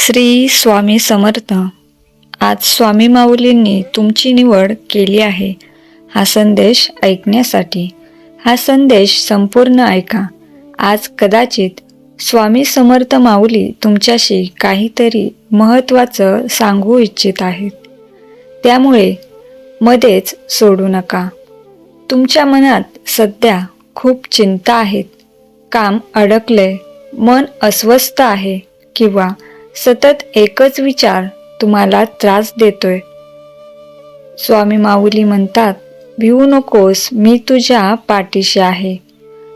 श्री स्वामी समर्थ. आज स्वामी माऊलींनी तुमची निवड केली आहे. हा संदेश ऐकण्यासाठी. हा संदेश संपूर्ण ऐका. आज कदाचित स्वामी समर्थ माऊली तुमच्याशी काहीतरी महत्त्वाचं सांगू इच्छित आहेत. त्यामुळे मध्येच सोडू नका. तुमच्या मनात सध्या खूप चिंता आहेत. काम अडकले मन अस्वस्थ आहे किंवा सतत एकच विचार तुम्हाला त्रास देतोय. स्वामी माऊली म्हणतात भिवू नकोस मी तुझ्या पाठीशी आहे.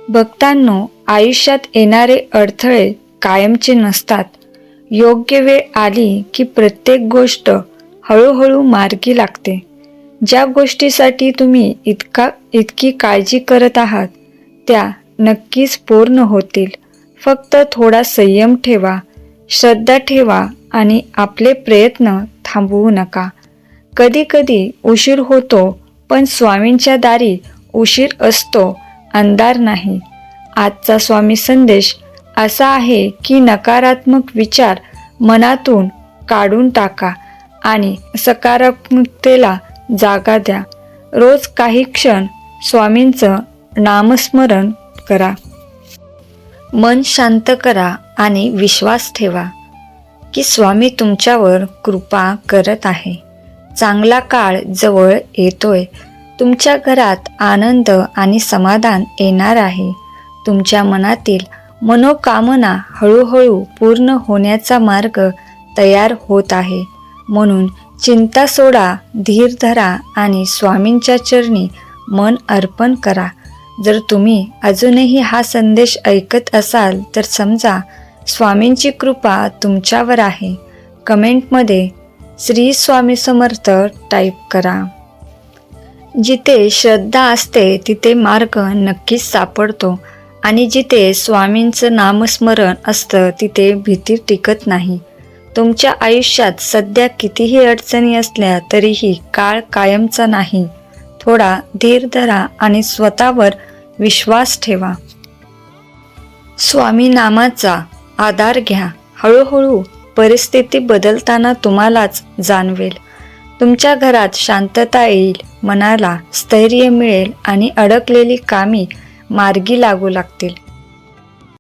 भक्तांनो आयुष्यात येणारे अडथळे कायमचे नसतात. योग्य वेळ आली की प्रत्येक गोष्ट हळूहळू मार्गी लागते. ज्या गोष्टीसाठी तुम्ही इतका इतकी काळजी करत आहात त्या नक्कीच पूर्ण होतील. फक्त थोडा संयम ठेवा. श्रद्धा ठेवा आणि आपले प्रयत्न थांबवू नका. कधी कधी उशीर होतो पण स्वामींच्या दारी उशीर असतो अंधार नाही. आजचा स्वामी संदेश असा आहे की नकारात्मक विचार मनातून काढून टाका आणि सकारात्मकतेला जागा द्या. रोज काही क्षण स्वामींचं नामस्मरण करा. मन शांत करा आणि विश्वास ठेवा की स्वामी तुमच्यावर कृपा करत आहे. चांगला काळ जवळ येतोय. तुमच्या घरात आनंद आणि समाधान येणार आहे. तुमच्या मनातील मनोकामना हळूहळू पूर्ण होण्याचा मार्ग तयार होत आहे. म्हणून चिंता सोडा धीर धरा आणि स्वामींच्या चरणी मन अर्पण करा. जर तुम्ही अजूनही हा संदेश ऐकत असाल तर समजा स्वामींची कृपा तुमच्यावर आहे. कमेंटमध्ये श्री स्वामी समर्थ टाईप करा. जिथे श्रद्धा असते तिथे मार्ग नक्कीच सापडतो आणि जिथे स्वामींचं नामस्मरण असतं तिथे भीती टिकत नाही. तुमच्या आयुष्यात सध्या कितीही अडचणी असल्या तरीही काळ कायमचा नाही. थोडा धीर धरा आणि स्वतःवर विश्वास ठेवा. स्वामी नामाचा आधार घ्या. हळूहळू परिस्थिती बदलताना तुम्हालाच जाणवेल. तुमच्या घरात शांतता येईल मनाला स्थैर्य मिळेल आणि अडकलेली कामी मार्गी लागू लागतील.